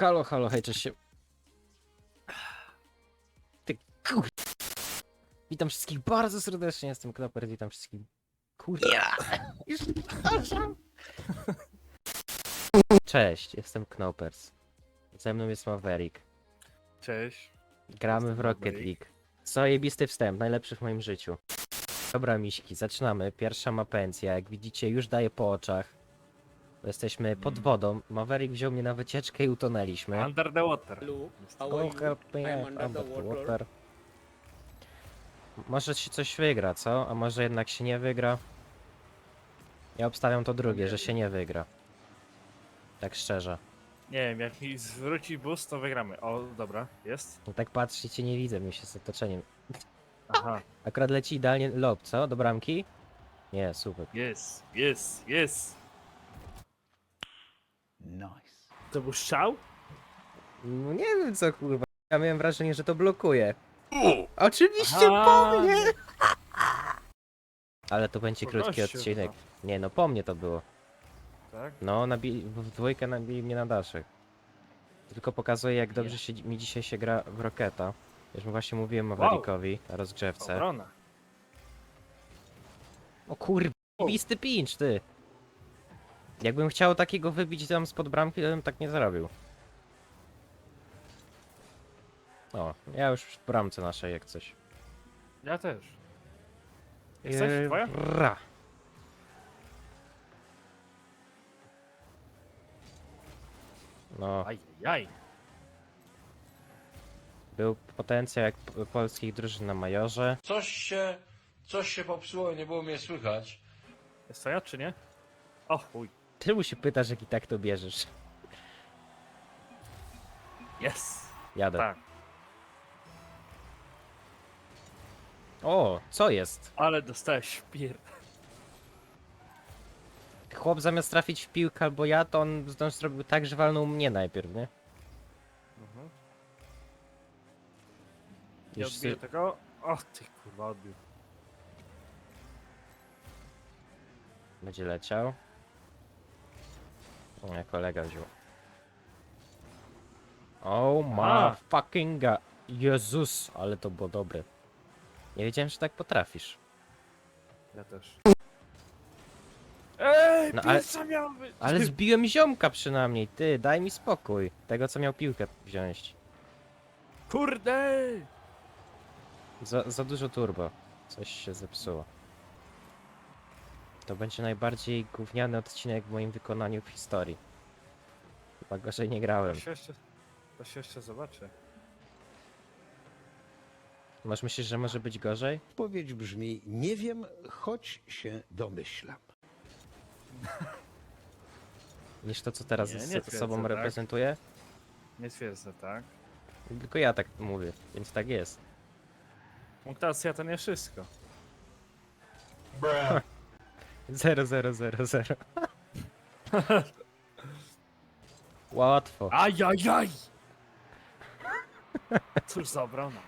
Halo, halo, hej, cześć się. Ty kur... Witam wszystkich bardzo serdecznie, jestem Knoper, witam wszystkich. Kurwa. Już przepraszam. Cześć, jestem Knopers. Ze mną jest Maverick. Cześć. Gramy w Rocket. League. Zajebisty wstęp, najlepszy w moim życiu. Dobra, miśki, zaczynamy. Pierwsza mapencja, jak widzicie, już daje po oczach. Jesteśmy pod Mm. wodą. Maverick wziął mnie na wycieczkę i utonęliśmy. Under the water. Hello, how are you? help me, I'm under the water. Może się coś wygra, co? A może jednak się nie wygra? Ja obstawiam to drugie, nie że się nie wygra. Tak szczerze. Nie wiem, jak mi zwróci boost, to wygramy. O, dobra, jest. No tak patrzcie, nie widzę mi się z otoczeniem. Aha, Akurat leci idealnie lob, co? Do bramki? Nie, super. jest, jest, jest. Nice. To był strzał? No nie wiem co kurwa. Ja miałem wrażenie, że to blokuje. Oczywiście Aha. po mnie! Ale to będzie Po krótki gościu odcinek. chyba. Nie no, po mnie to było. Tak? No, nabili, w dwójkę nabili mnie na daszek. Tylko pokazuje jak dobrze się, mi dzisiaj się gra w Roketa. Już mu właśnie mówiłem. Maverickowi na rozgrzewce. Obrona. O kurwa, listy pinch, ty! Jakbym chciał takiego wybić tam spod bramki, to bym tak nie zrobił. O, ja już w bramce naszej jak coś. Ja też. Jesteś? Eee, Twoja? Ra. No, Aj, aj. był potencjał jak p- polskich drużyn na majorze. Coś się, coś się popsuło, nie było mnie słychać. Jest twoja, czy nie? O, chuj. Czemu się pytasz, jak i tak to bierzesz? Jest. Jadę. Tak. O, co jest? Ale dostałeś szpir. Chłop zamiast trafić w piłkę albo ja, to on zdążył zrobił tak, że walnął mnie najpierw, nie? Mhm. Nie Już odbiję sy- tego. O, ty kurwa, odbił. będzie leciał. O, jak kolega wziął. Oh my Aha. fucking god. Jezus, ale to było dobre. Nie wiedziałem, że tak potrafisz. Ja też. Ej, No, no, ale- pierwsza miała być. Ale zbiłem ziomka przynajmniej, ty, daj mi spokój. Tego, co miał piłkę wziąć. Kurde! Za, za dużo turbo. Coś się zepsuło. To będzie najbardziej gówniany odcinek w moim wykonaniu w historii. Chyba gorzej nie grałem. To się jeszcze, to się jeszcze zobaczy. Masz myślisz, że może być gorzej? Odpowiedź brzmi: Nie wiem, choć się domyślam. Niż to, co teraz Nie, nie z twierdzę, sobą tak. reprezentuję? Nie twierdzę, tak? Tylko ja tak mówię, więc tak jest. Punktacja to nie wszystko. 0, 0, 0, 0. Łatwo. Ajajaj! Cóż za obrona.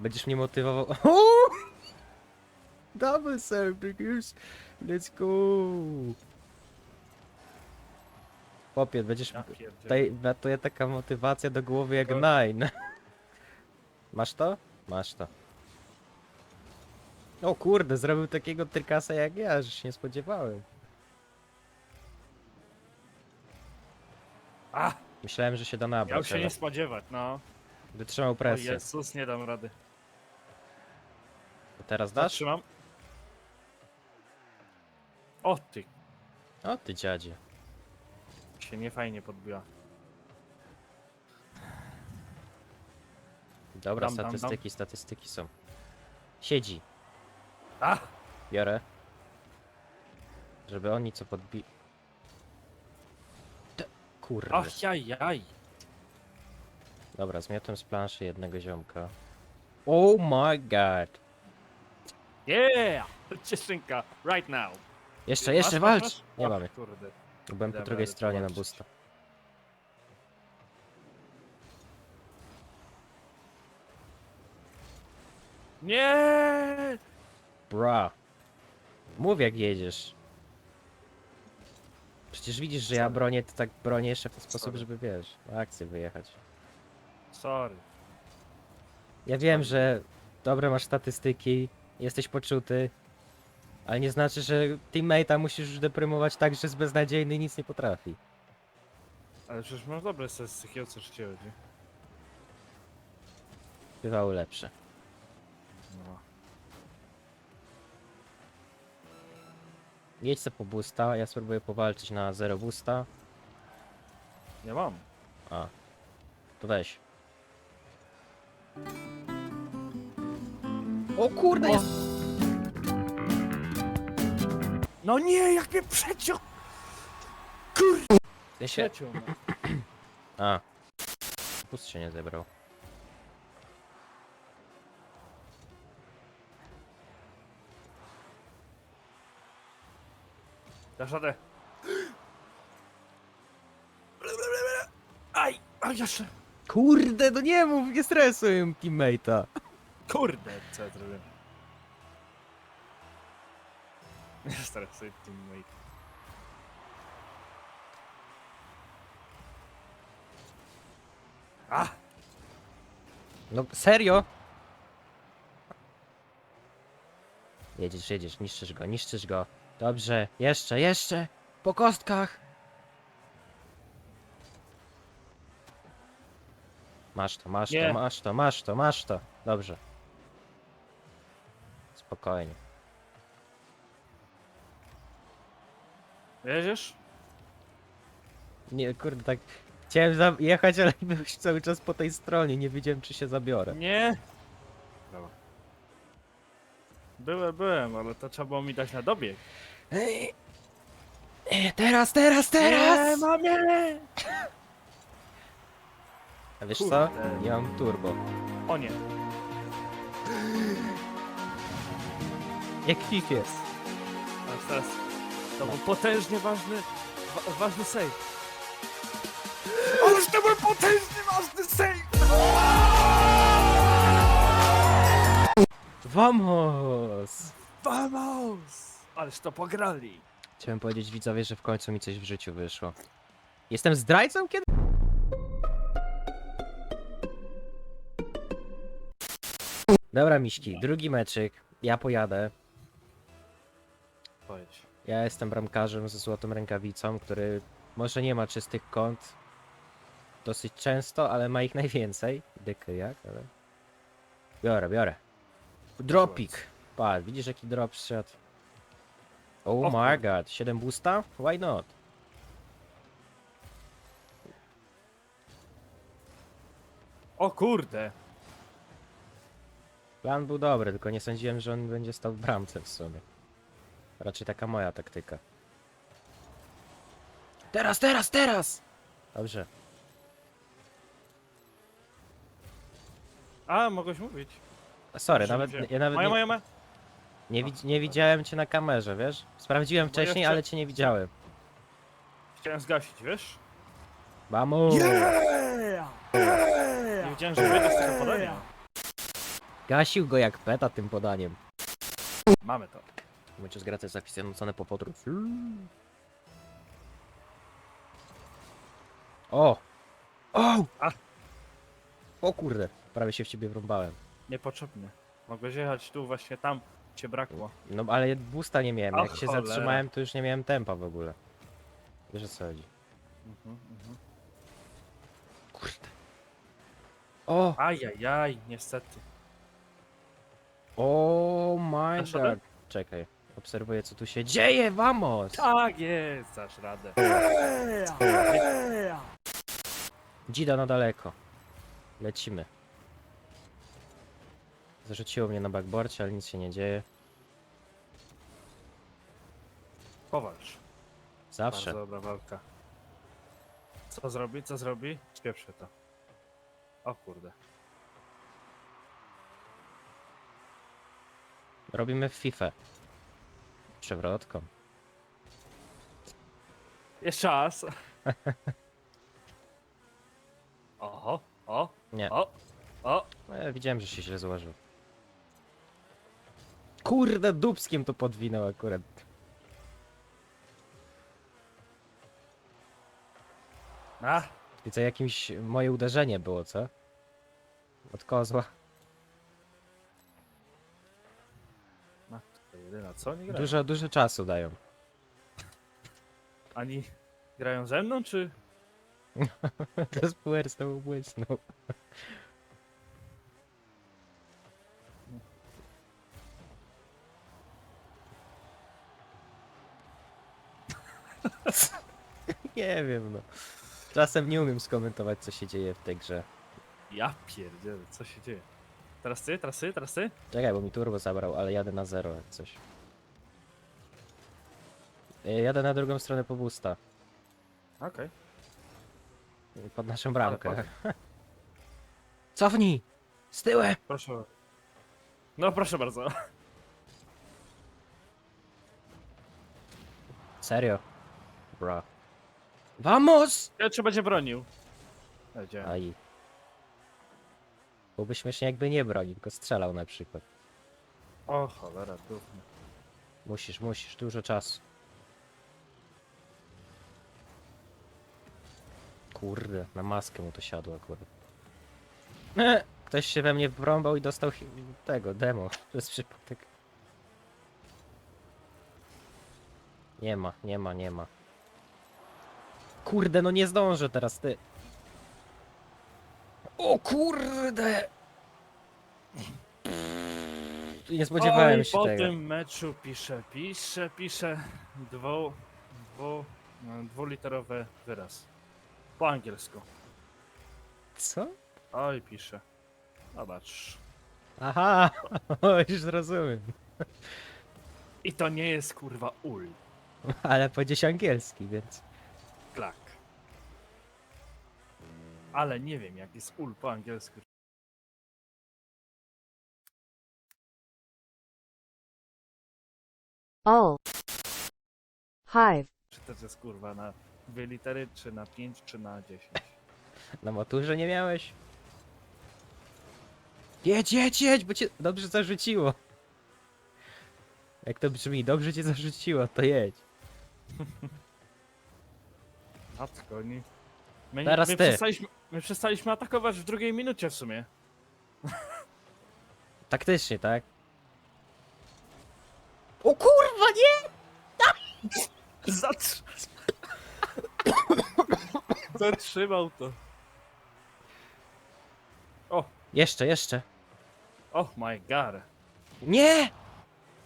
Będziesz mnie motywował. Double serve, już. Let's go. Chłopie, będziesz Ja pierdzielę. Tutaj latuje taka motywacja do głowy jak nine. Masz to? Masz to. O kurde, zrobił takiego trykasa jak ja, że się nie spodziewałem. A, Myślałem, że się da nabrać, miał się ale nie spodziewać, no. wytrzymał O presję. Jezus, nie dam rady. Teraz dasz? Zatrzymam. O ty, O ty dziadzie. się nie fajnie podbiła. Dobra, Dam, dam, dam. statystyki, statystyki są. Siedzi. A, Biorę. Żeby oni co podbi... Te- Kurde. ach, jaj, jaj. Dobra, zmiotłem z planszy jednego ziomka. Oh my god. Yeah! Cieszynka, right now. Jeszcze, jeszcze Masz, masz, walcz! masz? Nie mamy. Kurde. Byłem po Dobra, drugiej ale to stronie na walczyć. busta. Nie! Bra. Mów jak jedziesz. Przecież widzisz, że ja bronię, to tak bronię jeszcze w ten sposób, Sorry. żeby wiesz, na akcję wyjechać. Sorry. Ja wiem, że dobre masz statystyki, jesteś poczuty, ale nie znaczy, że teammate'a musisz już deprymować tak, że jest beznadziejny i nic nie potrafi. Ale przecież masz dobre statystyki, o co ci chodzi? Bywały lepsze. Jedź se po boosta, ja spróbuję powalczyć na zero boosta. Nie mam. A, to weź. O kurde, jest... No nie, jak mnie przeciął! Ja się... Przeciął. A. Boost się nie zebrał. Dasz radę. Aj, aj, jeszcze. Kurde, no nie mów, nie stresuj teammate'a. Kurde, co ja zrobiłem? Nie stresuj teammate. A! No serio? Jedziesz, jedziesz, niszczysz go, niszczysz go. Dobrze, jeszcze, jeszcze! Po kostkach! Masz to, masz Nie. to, masz to, masz to, masz to. Dobrze. Spokojnie. Jedziesz? Nie, kurde, tak... Chciałem za- jechać, ale byłeś cały czas po tej stronie, nie wiedziałem czy się zabiorę. Nie. Dobra. Byłem, byłem, ale to trzeba było mi dać na dobieg. Ej, ej, teraz, teraz, Nie, teraz! mamie! A wiesz Kurde. co? Nie mam turbo. O nie. Jak FIFA jest. Teraz, teraz. To był potężnie ważny, wa ważny save. Ależ to był potężnie ważny save! Vamos! Vamos! Ależ to pograli. Chciałem powiedzieć widzowie, że w końcu mi coś w życiu wyszło. Jestem zdrajcą kiedy? Dobra miśki, drugi meczyk. Ja pojadę. Powiedz. Ja jestem bramkarzem ze złotą rękawicą, który może nie ma czystych kąt dosyć często, ale ma ich najwięcej. Dyky jak, ale... Biorę, biorę. Dropik. Patrz, widzisz jaki drop szedł? Oh my god, 7 boosta? Why not? O kurde! Plan był dobry, tylko nie sądziłem, że on będzie stał w bramce w sumie. Raczej taka moja taktyka. Teraz, teraz, teraz! Dobrze. A, mogłeś mówić. Sorry, nawet, wziąłem. ja nawet Moja, nie, moja, moja. Nie, widz- nie widziałem cię na kamerze, wiesz? Sprawdziłem Bo ja wcześniej, chcia- ale cię nie widziałem. Chciałem zgasić, wiesz? Vamos! Nie wiedziałem, że wyjdę z tego podania. Gasił go jak peta tym podaniem. Mamy to. Zgracać zapisy nucone po podróż. O! O! A. O kurde, prawie się w ciebie wrąbałem. Niepotrzebnie. Mogłeś jechać tu, właśnie tam cię brakło. No ale boosta nie miałem. O Jak się cholera. zatrzymałem, to już nie miałem tempa w ogóle. Wiesz o co chodzi. Mhm, mhm. Kurde. O! Ajajaj, niestety. O my Dasz radę? god. Czekaj. Obserwuję co tu się dzieje, vamos! Tak jest, dasz radę. Dzida na daleko. Lecimy. Zarzuciło mnie na backboardzie, ale nic się nie dzieje. Powalcz. Zawsze. Bardzo dobra walka. Co zrobi, co zrobi? Spieprzę to. O kurde. Robimy w FIFA. Przewrotką. Jeszcze raz. Oho, o, Nie. o, o. No, ja widziałem, że się źle złożył. Kurde, dubskiem to podwinął akurat. A, I co jakimś moje uderzenie było, co? Od kozła. matko jedyna, co oni grają? Dużo, dużo czasu dają. Ani grają ze mną, czy... Zespół znowu błysnął. Nie wiem, no. Czasem nie umiem skomentować, co się dzieje w tej grze. Ja pierdzielę, co się dzieje? Teraz ty, teraz ty, teraz ty? Czekaj, bo mi turbo zabrał, ale jadę na zero jak coś. E, Jadę na drugą stronę po busta. Okej. Pod naszą bramkę. Ale Cofnij! Z tyłem! Proszę. No proszę bardzo. Serio? Bra. Vamos! Ja czy będzie bronił? Będzie. Aj. Byłoby śmiesznie jakby nie bronił, tylko strzelał na przykład. O cholera, dupny. Musisz, musisz, dużo czasu. Kurde, na maskę mu to siadło akurat. Ktoś się we mnie wrąbał i dostał tego, demo, przez przypadek. Nie ma, nie ma, nie ma. Kurde, no nie zdążę teraz, ty. O kurde! Nie spodziewałem Oj, się po tego. tym meczu pisze, pisze, pisze dwu, dwu, no, dwuliterowy wyraz. Po angielsku. Co? Oj, pisze. Zobacz. Aha, już rozumiem. I to nie jest kurwa ul. Ale powiedziałeś angielski, więc. Klak. Ale nie wiem jak jest ul po angielsku. All. Hive. Czy to jest kurwa na dwie litery, czy na pięć, czy na dziesięć. Na maturze nie miałeś? Jedź, jedź, jedź, bo cię dobrze zarzuciło. Jak to brzmi, dobrze cię zarzuciło, to jedź. Matko, oni... My, Teraz my, ty. Przestaliśmy, my przestaliśmy atakować w drugiej minucie w sumie. Taktycznie, tak? O kurwa, nie! Zatr... Zatrzymał to. O, Jeszcze, jeszcze. oh my god. Nie!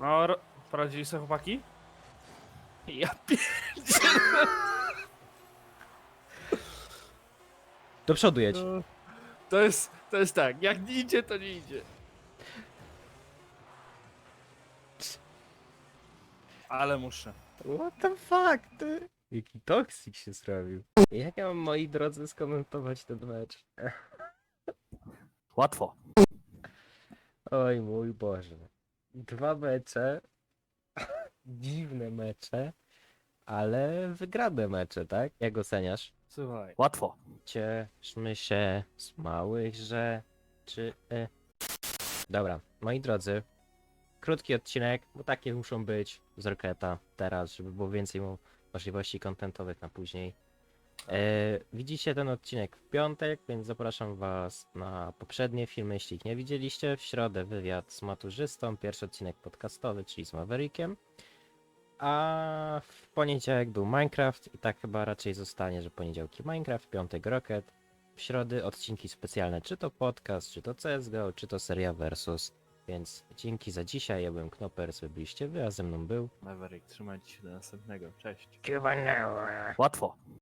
No, ro- poradzili sobie chłopaki? Ja pierdzielę. Do przodu jedź. No, To jest, to jest tak, jak nie idzie, to nie idzie. Ale muszę. What the fuck, ty? Jaki toksik się zrobił. Jak ja mam, moi drodzy, skomentować ten mecz? Łatwo. Oj mój Boże. Dwa mecze. Dziwne mecze. Ale wygrane mecze, tak? Jak oceniasz? Słuchaj. Łatwo. Cieszmy się z małych rzeczy. Dobra, moi drodzy. Krótki odcinek, bo takie muszą być z Roketa teraz, żeby było więcej mo- możliwości kontentowych na później. E, widzicie ten odcinek w piątek, więc zapraszam Was na poprzednie filmy, jeśli ich nie widzieliście. W środę wywiad z maturzystą, pierwszy odcinek podcastowy, czyli z Maverickiem. A w poniedziałek był Minecraft i tak chyba raczej zostanie, że poniedziałki Minecraft, piątek Rocket, w środy odcinki specjalne, czy to podcast, czy to CSGO, czy to seria Versus. Więc dzięki za dzisiaj, ja byłem Knopers, wy byliście wy, a ze mną był... Maverick, trzymajcie się do następnego. Cześć. Łatwo.